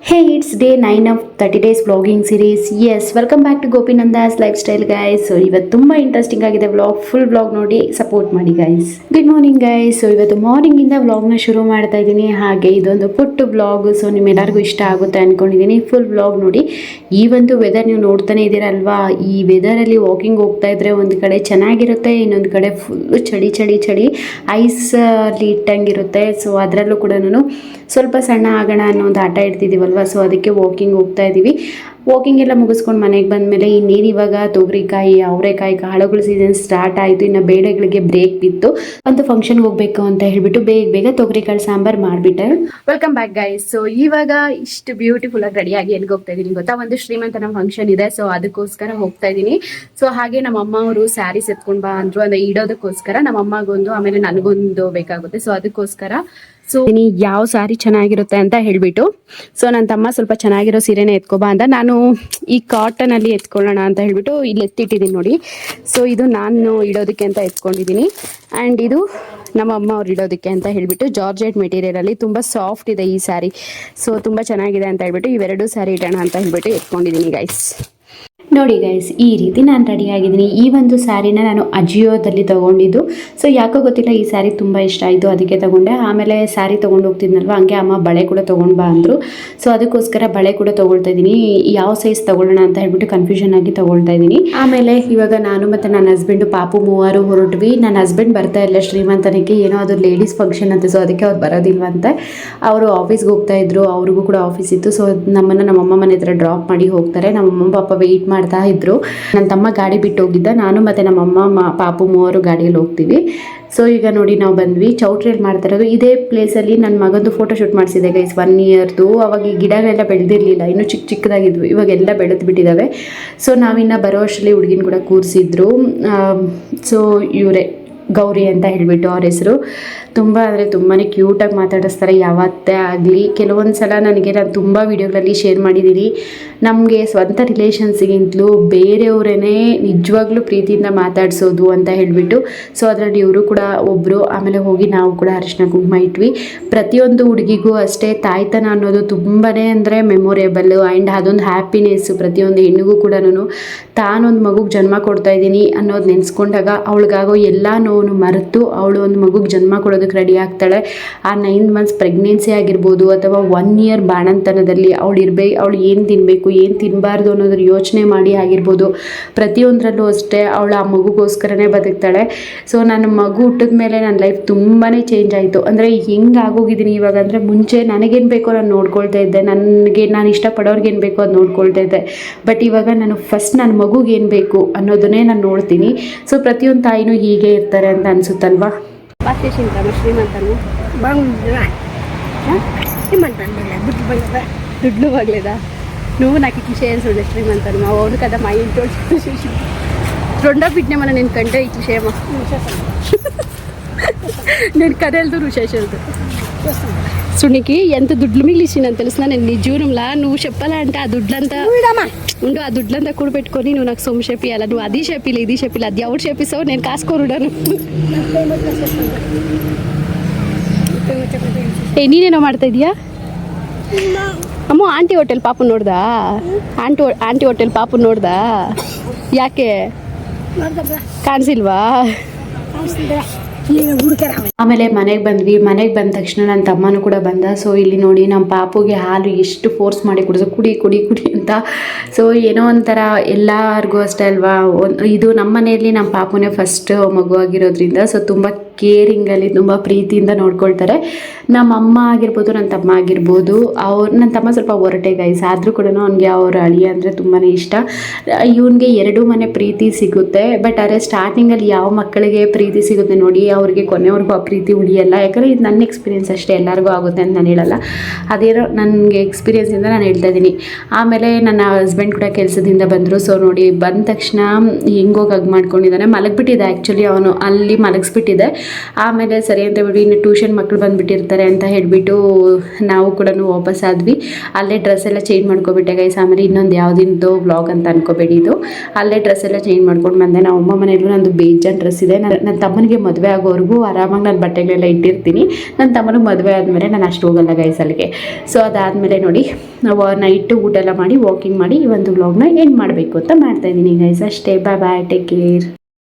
Hey, it's day 9 of 30 days vlogging series. Yes, welcome back to Gopinandas life style guys so ಇವತ್ತು ತುಂಬ interesting ಆಗಿದೆ vlog full vlog ನೋಡಿ support ಮಾಡಿ guys good morning guys so ಇವತ್ತು ಮಾರ್ನಿಂಗಿಂದ ವ್ಲಾಗ್ನ ಶುರು ಮಾಡ್ತಾ ಇದ್ದೀನಿ. ಹಾಗೆ ಇದೊಂದು ಪುಟ್ಟು ವ್ಲಾಗ್ ಸೊ ನಿಮ್ಮೆಲ್ಲರಿಗೂ ಇಷ್ಟ ಆಗುತ್ತೆ ಅಂದ್ಕೊಂಡಿದ್ದೀನಿ ಫುಲ್ ವ್ಲಾಗ್ ನೋಡಿ. ಈ ಒಂದು ವೆದರ್ ನೀವು ನೋಡ್ತಾನೆ ಇದ್ದೀರಲ್ವಾ? ಈ ವೆದರಲ್ಲಿ ವಾಕಿಂಗ್ ಹೋಗ್ತಾ ಇದ್ರೆ ಒಂದು ಕಡೆ ಚೆನ್ನಾಗಿರುತ್ತೆ ಇನ್ನೊಂದು ಕಡೆ ಫುಲ್ಲು ಚಳಿ ಚಳಿ ಚಳಿ. ಐಸ್ ಅಲ್ಲಿ ಇಟ್ಟಂಗಿರುತ್ತೆ. ಸೊ ಅದರಲ್ಲೂ ಕೂಡ ನಾನು ಸ್ವಲ್ಪ ಸಣ್ಣ ಆಗೋಣ ಅನ್ನೋ ಒಂದು ಆಟ ಇಡ್ತಿದ್ದೀವಲ್ವ ಸೊ ಅದಕ್ಕೆ ವಾಕಿಂಗ್ ಹೋಗ್ತಾ ಇದ್ದೀವಿ ವಾಕಿಂಗ್ ಎಲ್ಲ ಮುಗಿಸ್ಕೊಂಡು ಮನೆಗೆ ಬಂದಮೇಲೆ ಇನ್ನೇನು ಇವಾಗ ತೊಗರಿಕಾಯಿ, ಅವರೆಕಾಯಿ, ಕಾಳುಗಳ ಸೀಸನ್ ಸ್ಟಾರ್ಟ್ ಆಯಿತು. ಇನ್ನು ಬೇಳೆಗಳಿಗೆ ಬ್ರೇಕ್ ಬಿತ್ತು ಒಂದು ಫಂಕ್ಷನ್ಗೆ ಹೋಗ್ಬೇಕು ಅಂತ ಹೇಳ್ಬಿಟ್ಟು ಬೇಗ ಬೇಗ ತೊಗರಿಕಾಳು, ಸಾಂಬಾರು ಮಾಡಿಬಿಟ್ಟೆ. ವೆಲ್ಕಮ್ ಬ್ಯಾಕ್ ಗೈಸ್ ಸೊ ಇವಾಗ ಇಷ್ಟು ಬ್ಯೂಟಿಫುಲ್ ಆಗಿ ರೆಡಿಯಾಗಿ ಎಲ್ಲಿಗೆ ಹೋಗ್ತಾ ಇದ್ದೀನಿ ಗೊತ್ತಾ? ಒಂದು ಶ್ರೀಮಂತನ ಫಂಕ್ಷನ್ ಇದೆ. ಸೊ ಅದಕ್ಕೋಸ್ಕರ ಹೋಗ್ತಾ ಇದ್ದೀನಿ ಸೊ ಹಾಗೆ ನಮ್ಮ ಅಮ್ಮ ಅವರು ಸ್ಯಾರೀಸ್ ಎತ್ಕೊಂಡು ಬಾ ಅಂದ್ರು. ಅಂದ್ರೆ ಇಡೋದಕ್ಕೋಸ್ಕರ ನಮ್ಮ ಅಮ್ಮಗೊಂದು, ಆಮೇಲೆ ನನಗೊಂದು ಬೇಕಾಗುತ್ತೆ. ಸೊ ಅದಕ್ಕೋಸ್ಕರ ಸೊ ಯಾವ ಸಾರಿ ಚೆನ್ನಾಗಿರುತ್ತೆ ಅಂತ ಹೇಳ್ಬಿಟ್ಟು. ಸೊ ನನ್ನ ತಮ್ಮ ಸ್ವಲ್ಪ ಚೆನ್ನಾಗಿರೋ ಸೀರೆನೇ ಎತ್ಕೊಬಾ ಅಂತ ನಾನು ಈ ಕಾಟನ್ ಅಲ್ಲಿ ಎತ್ಕೊಳ್ಳೋಣ ಅಂತ ಹೇಳ್ಬಿಟ್ಟು ಇಲ್ಲಿ ಎತ್ತಿಟ್ಟಿದ್ದೀನಿ ನೋಡಿ. ಸೊ ಇದು ನಾನು ಇಡೋದಕ್ಕೆ ಅಂತ ಎತ್ಕೊಂಡಿದ್ದೀನಿ. ಆ್ಯಂಡ್ ಇದು ನಮ್ಮ ಅಮ್ಮ ಅವ್ರು ಇಡೋದಕ್ಕೆ ಅಂತ ಹೇಳ್ಬಿಟ್ಟು ಜಾರ್ಜೆಟ್ ಮೆಟೀರಿಯಲ್ ಅಲ್ಲಿ ತುಂಬಾ ಸಾಫ್ಟ್ ಇದೆ ಈ ಸ್ಯಾರಿ ಸೊ ತುಂಬ ಚೆನ್ನಾಗಿದೆ ಅಂತ ಹೇಳ್ಬಿಟ್ಟು ಇವೆರಡು ಸ್ಯಾರಿ ಇಡೋಣ ಅಂತ ಹೇಳ್ಬಿಟ್ಟು ಎತ್ಕೊಂಡಿದ್ದೀನಿ ಗೈಸ್ ನೋಡಿ ಗೈಸ್ ಈ ರೀತಿ ನಾನು ರೆಡಿ ಆಗಿದ್ದೀನಿ. ಈ ಒಂದು ಸ್ಯಾರಿನ ನಾನು ಅಜಿಯೋದಲ್ಲಿ ತಗೊಂಡಿದ್ದು. ಸೊ ಯಾಕೋ ಗೊತ್ತಿಲ್ಲ, ಈ ಸ್ಯಾರಿ ತುಂಬ ಇಷ್ಟ ಆಯಿತು, ಅದಕ್ಕೆ ತಗೊಂಡೆ. ಆಮೇಲೆ ಸ್ಯಾರಿ ತೊಗೊಂಡು ಹೋಗ್ತಿದ್ನಲ್ವ, ಹಂಗೆ ಅಮ್ಮ ಬಳೆ ಕೂಡ ತೊಗೊಂಡು ಬಾ ಅಂದರು. ಸೊ ಅದಕ್ಕೋಸ್ಕರ ಬಳೆ ಕೂಡ ತೊಗೊಳ್ತಾ ಇದ್ದೀನಿ. ಯಾವ ಸೈಜ್ ತೊಗೊಳ್ಳೋಣ ಅಂತ ಹೇಳ್ಬಿಟ್ಟು ಕನ್ಫ್ಯೂಷನ್ ಆಗಿ ತೊಗೊಳ್ತಾ ಇದ್ದೀನಿ. ಆಮೇಲೆ ಇವಾಗ ನಾನು ಮತ್ತು ನನ್ನ ಹಸ್ಬೆಂಡು ಪಾಪು ಮೂವರು ಹೊರಟ್ವಿ. ನನ್ನ ಹಸ್ಬೆಂಡ್ ಬರ್ತಾ ಇಲ್ಲ, ಶ್ರೀಮಂತನಿಗೆ ಏನೋ ಅದು ಲೇಡೀಸ್ ಫಂಕ್ಷನ್ ಅಂತ ಸೊ ಅದಕ್ಕೆ ಅವ್ರು ಬರೋದಿಲ್ವಂತೆ ಅವರು ಆಫೀಸ್ಗೆ ಹೋಗ್ತಾ ಇದ್ರು, ಅವ್ರಿಗೂ ಕೂಡ ಆಫೀಸ್ ಇತ್ತು. ಸೊ ನಮ್ಮನ್ನು ನಮ್ಮಮ್ಮ ಮನೆ ಹತ್ರ ಡ್ರಾಪ್ ಮಾಡಿ ಹೋಗ್ತಾರೆ. ನಮ್ಮಮ್ಮ ಪಾಪ ವೆಯ್ಟ್ ಮಾಡ್ತಾ ಇದ್ರು. ನನ್ನ ತಮ್ಮ ಗಾಡಿ ಬಿಟ್ಟು ಹೋಗಿದ್ದ. ನಾನು ಮತ್ತೆ ನಮ್ಮ ಅಮ್ಮ ಪಾಪು ಮೂವರು ಗಾಡಿಯಲ್ಲಿ ಹೋಗ್ತೀವಿ. ಸೊ ಈಗ ನೋಡಿ ನಾವು ಬಂದ್ವಿ. ಚೌಟ್ರಿಯಲ್ಲಿ ಮಾಡ್ತಾ ಇರೋದು. ಇದೇ ಪ್ಲೇಸಲ್ಲಿ ನನ್ನ ಮಗಂದು ಫೋಟೋ ಶೂಟ್ ಮಾಡಿಸಿದೆ ಗೈಸ್ ಒನ್ ಇಯರ್ದು ಅವಾಗ ಈ ಗಿಡಗಳೆಲ್ಲ ಬೆಳೆದಿರಲಿಲ್ಲ. ಇನ್ನೂ ಚಿಕ್ಕ ಚಿಕ್ಕದಾಗಿದ್ವು. ಇವಾಗೆಲ್ಲ ಬೆಳೆದು ಬಿಟ್ಟಿದ್ದಾವೆ ಸೊ ನಾವಿನ್ನು ಬರೋ ಅಷ್ಟರಲ್ಲಿ ಹುಡುಗಿನ ಕೂಡ ಕೂರಿಸಿದ್ರು. ಸೊ ಇವರೇ. ಗೌರಿ ಅಂತ ಹೇಳಿಬಿಟ್ಟು ಅವ್ರ ಹೆಸರು. ತುಂಬ ಅಂದರೆ ತುಂಬಾ ಕ್ಯೂಟಾಗಿ ಮಾತಾಡಿಸ್ತಾರೆ. ಯಾವತ್ತೇ ಆಗಲಿ ಕೆಲವೊಂದು ಸಲ ನನಗೆ ನಾನು ತುಂಬ ವೀಡಿಯೋಗಳಲ್ಲಿ ಶೇರ್ ಮಾಡಿದ್ದೀನಿ ನಮಗೆ ಸ್ವಂತ ರಿಲೇಷನ್ಸ್ಗಿಂತಲೂ ಬೇರೆಯವರೇ ನಿಜವಾಗ್ಲೂ ಪ್ರೀತಿಯಿಂದ ಮಾತಾಡಿಸೋದು ಅಂತ ಹೇಳಿಬಿಟ್ಟು ಸೊ ಅದರಲ್ಲಿ ಇವರು ಕೂಡ ಒಬ್ಬರು ಆಮೇಲೆ ಹೋಗಿ ನಾವು ಕೂಡ ಅರಿಶಿನ ಕುಂಕುಮ ಇಟ್ವಿ. ಪ್ರತಿಯೊಂದು ಹುಡುಗಿಗೂ ಅಷ್ಟೇ ತಾಯ್ತನ ಅನ್ನೋದು ತುಂಬಾ ಅಂದರೆ ಮೆಮೊರೇಬಲ್ಲು ಆ್ಯಂಡ್ ಅದೊಂದು ಹ್ಯಾಪಿನೆಸ್ಸು ಪ್ರತಿಯೊಂದು ಹೆಣ್ಣಿಗೂ ಕೂಡ ನಾನು ತಾನೊಂದು ಮಗುಗೆ ಜನ್ಮ ಕೊಡ್ತಾ ಇದ್ದೀನಿ ಅನ್ನೋದು ನೆನೆಸ್ಕೊಂಡಾಗ, ಅವಳಿಗಾಗೋ ಎಲ್ಲ ನೋವನ್ನು ಮರೆತು ಅವಳು ಒಂದು ಮಗುಗೆ ಜನ್ಮ ಕೊಡೋದಕ್ಕೆ ರೆಡಿ ಆಗ್ತಾಳೆ. ಆ ನೈನ್ ಮಂತ್ಸ್ ಪ್ರೆಗ್ನೆನ್ಸಿ ಆಗಿರ್ಬೋದು ಅಥವಾ ಒನ್ ಇಯರ್ ಬಾಣಂತನದಲ್ಲಿ ಅವಳು ಇರಬೇಕು ಅವಳು ಏನು ತಿನ್ನಬೇಕು ಏನು ತಿನ್ನಬಾರ್ದು ಅನ್ನೋದ್ರ ಯೋಚನೆ ಮಾಡಿ ಆಗಿರ್ಬೋದು. ಪ್ರತಿಯೊಂದರಲ್ಲೂ ಅಷ್ಟೇ ಅವಳು ಆ ಮಗುಗೋಸ್ಕರನೇ ಬದುಕ್ತಾಳೆ. ಸೊ ನನ್ನ ಮಗು ಹುಟ್ಟಿದ ಮೇಲೆ ನನ್ನ ಲೈಫ್ ತುಂಬಾ ಚೇಂಜ್ ಆಯಿತು. ಅಂದರೆ ಹೆಂಗೆ ಆಗೋಗಿದ್ದೀನಿ ಇವಾಗ. ಅಂದರೆ ಮುಂಚೆ ನನಗೇನು ಬೇಕೋ ನಾನು ನೋಡ್ಕೊಳ್ತಾ ಇದ್ದೆ. ನನಗೆ ನಾನು ಇಷ್ಟಪಡೋರ್ಗೆ ಏನು ಬೇಕೋ ಅದು ನೋಡ್ಕೊಳ್ತಾ ಇದ್ದೆ. ಬಟ್ ಇವಾಗ ನಾನು ಫಸ್ಟ್ ನನ್ನ ಮಗುಗೆ ಏನು ಬೇಕು ಅನ್ನೋದನ್ನೇ ನಾನು ನೋಡ್ತೀನಿ. ಸೊ ಪ್ರತಿಯೊಂದು ತಾಯಿನೂ ಹೀಗೆ ಇರ್ತಾರೆ. ಅಂತ ಅನ್ಸುತ್ತಾ ಬಾಶೇಶಿ ಅಂತ ಶ್ರೀಮಂತನು? ಬಾಂಡ್ ಶ್ರೀಮಂತನು ದುಡ್ಡು ಬಗ್ಲದ ದುಡ್ಡು ನೋವು ಬಗ್ಲೇದ ನೋವೂ ನಾಕೆ ಕುಶಯ ಅಂತ ಸುಂಡೆ ಶ್ರೀಮಂತನು. ಅವನು ಕದ ಮಾ ಇಂಟೋ ರುಶೇಷ ಸೃಂಡ ಬಿಜ್ಞೆಮನ ನಿನ್ಕಂಡೆ ಈ ಖುಷೇ ಮಾ ನನ್ ಕಡೆ ಎಲ್ದು ಋಷೇಶ సునికి ఎంత దుడ్లు మిగిలిచ్చిందని తెలిసిన నేను నీ జూరంలా నువ్వు చెప్పాలంటే ఆ దుడ్లంతా వీడమ్మా ఉండు ఆ దుడ్లంతా కూడా పెట్టుకొని నువ్వు నాకు సొమ్ము చెప్పియాల నువ్వు అది చెప్పిలే ఇది చెప్పిలే అది ఎవరు చెప్పిస్తావు నేను కాసుకోరుడాను ಏ ನೀನೇನೋ ಮಾಡ್ತಾ ಇದೀಯಾ ಅಮ್ಮ ಆಂಟಿ ಹೋಟೆಲ್ ಪಾಪು ನೋಡ್ದಾ ಆಂಟಿ ಆಂಟಿ ಹೋಟೆಲ್ ಪಾಪು ನೋಡ್ದಾ ಯಾಕೆ ಕಾಣಿಸಿಲ್ವಾ ಈಗ ಹುಡುಕರ ಆಮೇಲೆ. ಮನೆಗೆ ಬಂದ್ವಿ. ಮನೆಗೆ ಬಂದ ತಕ್ಷಣ ನನ್ನ ತಮ್ಮನೂ ಕೂಡ ಬಂದ. ಸೊ ಇಲ್ಲಿ ನೋಡಿ ನಮ್ಮ ಪಾಪುಗೆ ಹಾಲು ಎಷ್ಟು ಫೋರ್ಸ್ ಮಾಡಿ ಕುಡಿಸೋ ಕುಡಿ ಕುಡಿ ಕುಡಿ ಅಂತ. ಸೊ ಏನೋ ಒಂಥರ ಎಲ್ಲರಿಗೂ ಅಷ್ಟೇ ಅಲ್ವಾ? ಇದು ನಮ್ಮ ಮನೆಯಲ್ಲಿ ನಮ್ಮ ಪಾಪುನೇ ಫಸ್ಟ್ ಮಗು ಆಗಿರೋದ್ರಿಂದ. ಸೊ ತುಂಬ ಕೇರಿಂಗಲ್ಲಿ ತುಂಬ ಪ್ರೀತಿಯಿಂದ ನೋಡ್ಕೊಳ್ತಾರೆ. ನಮ್ಮ ಅಮ್ಮ ಆಗಿರ್ಬೋದು, ನನ್ನ ತಮ್ಮ ಆಗಿರ್ಬೋದು, ಅವ್ರು, ನನ್ನ ತಮ್ಮ ಸ್ವಲ್ಪ ಹೊರಟೆ ಗೈಸ್ ಆದರೂ ಕೂಡ ಅವ್ನಿಗೆ ಅವ್ರ ಅಳಿಯ ಅಂದರೆ ತುಂಬಾ ಇಷ್ಟ. ಇವನಿಗೆ ಎರಡು ಮನೆ ಪ್ರೀತಿ ಸಿಗುತ್ತೆ. ಬಟ್ ಆದರೆ ಸ್ಟಾರ್ಟಿಂಗಲ್ಲಿ ಯಾವ ಮಕ್ಕಳಿಗೆ ಪ್ರೀತಿ ಸಿಗುತ್ತೆ ನೋಡಿ, ಅವ್ರಿಗೆ ಕೊನೆವರೆಗೂ ಆ ಪ್ರೀತಿ ಉಳಿಯಲ್ಲ. ಯಾಕಂದರೆ ಇದು ನನ್ನ ಎಕ್ಸ್ಪೀರಿಯನ್ಸ್ ಅಷ್ಟೇ, ಎಲ್ಲರಿಗೂ ಆಗುತ್ತೆ ಅಂತ ನಾನು ಹೇಳಲ್ಲ. ಅದೇನೋ ನನಗೆ ಎಕ್ಸ್ಪೀರಿಯನ್ಸಿಂದ ನಾನು ಹೇಳ್ತಾ ಇದ್ದೀನಿ ಆಮೇಲೆ ನನ್ನ ಹಸ್ಬೆಂಡ್ ಕೂಡ ಕೆಲಸದಿಂದ ಬಂದರು. ಸೊ ನೋಡಿ, ಬಂದ ತಕ್ಷಣ ಹಿಂಗೋಗಿ ಹಗ್ ಮಾಡ್ಕೊಂಡಿದ್ದಾನೆ. ಮಲಗಿಬಿಟ್ಟಿದೆ ಆ್ಯಕ್ಚುಲಿ ಅವನು. ಅಲ್ಲಿ ಮಲಗಿಸ್ಬಿಟ್ಟಿದೆ. ಆಮೇಲೆ ಸರಿ ಅಂತ ಹೇಳಿ ಇನ್ನು ಟ್ಯೂಷನ್ ಮಕ್ಕಳು ಬಂದುಬಿಟ್ಟಿರ್ತಾರೆ ಅಂತ ಹೇಳಿಬಿಟ್ಟು ನಾವು ಕೂಡ ವಾಪಸ್ ಆದ್ವಿ. ಅಲ್ಲೇ ಡ್ರೆಸ್ ಎಲ್ಲ ಚೇಂಜ್ ಮಾಡ್ಕೊಬಿಟ್ಟೆ ಗೈಸ್ ಆಮೇಲೆ ಇನ್ನೊಂದು ಯಾವುದಿಂದು ವ್ಲಾಗ್ ಅಂತ ಅನ್ಕೋಬೇಡಿ ಇದು. ಅಲ್ಲೇ ಡ್ರೆಸ್ ಎಲ್ಲ ಚೇಂಜ್ ಮಾಡ್ಕೊಂಡು ಬಂದೆ. ನಾವು ಅಮ್ಮ ಮನೆಯಲ್ಲೂ ನಂದು ಬೇಜಾನ್ ಡ್ರೆಸ್ ಇದೆ. ನನ್ನ ತಮ್ಮನಿಗೆ ಮದುವೆ ಆಗೋವರೆಗೂ ಆರಾಮಾಗಿ ನಾನು ಬಟ್ಟೆಗಳೆಲ್ಲ ಇಟ್ಟಿರ್ತೀನಿ. ನನ್ನ ತಮ್ಮನಿಗೆ ಮದುವೆ ಆದಮೇಲೆ ನಾನು ಅಷ್ಟು ಹೋಗಲ್ಲ ಗೈಸ್ ಅಲ್ಲಿಗೆ. ಸೊ ಅದಾದಮೇಲೆ ನೋಡಿ, ನಾವು ನೈಟು ಊಟ ಎಲ್ಲ ಮಾಡಿ ವಾಕಿಂಗ್ ಮಾಡಿ ಈ ಒಂದು ವ್ಲಾಗ್ನ ಏನು ಮಾಡಬೇಕು ಅಂತ ಮಾಡ್ತಾಯಿದ್ದೀನಿ ಗೈಸ್ ಅಷ್ಟೇ. ಬಾಯ್ ಬಾಯ್ ಟೇಕ್ ಕೇರ್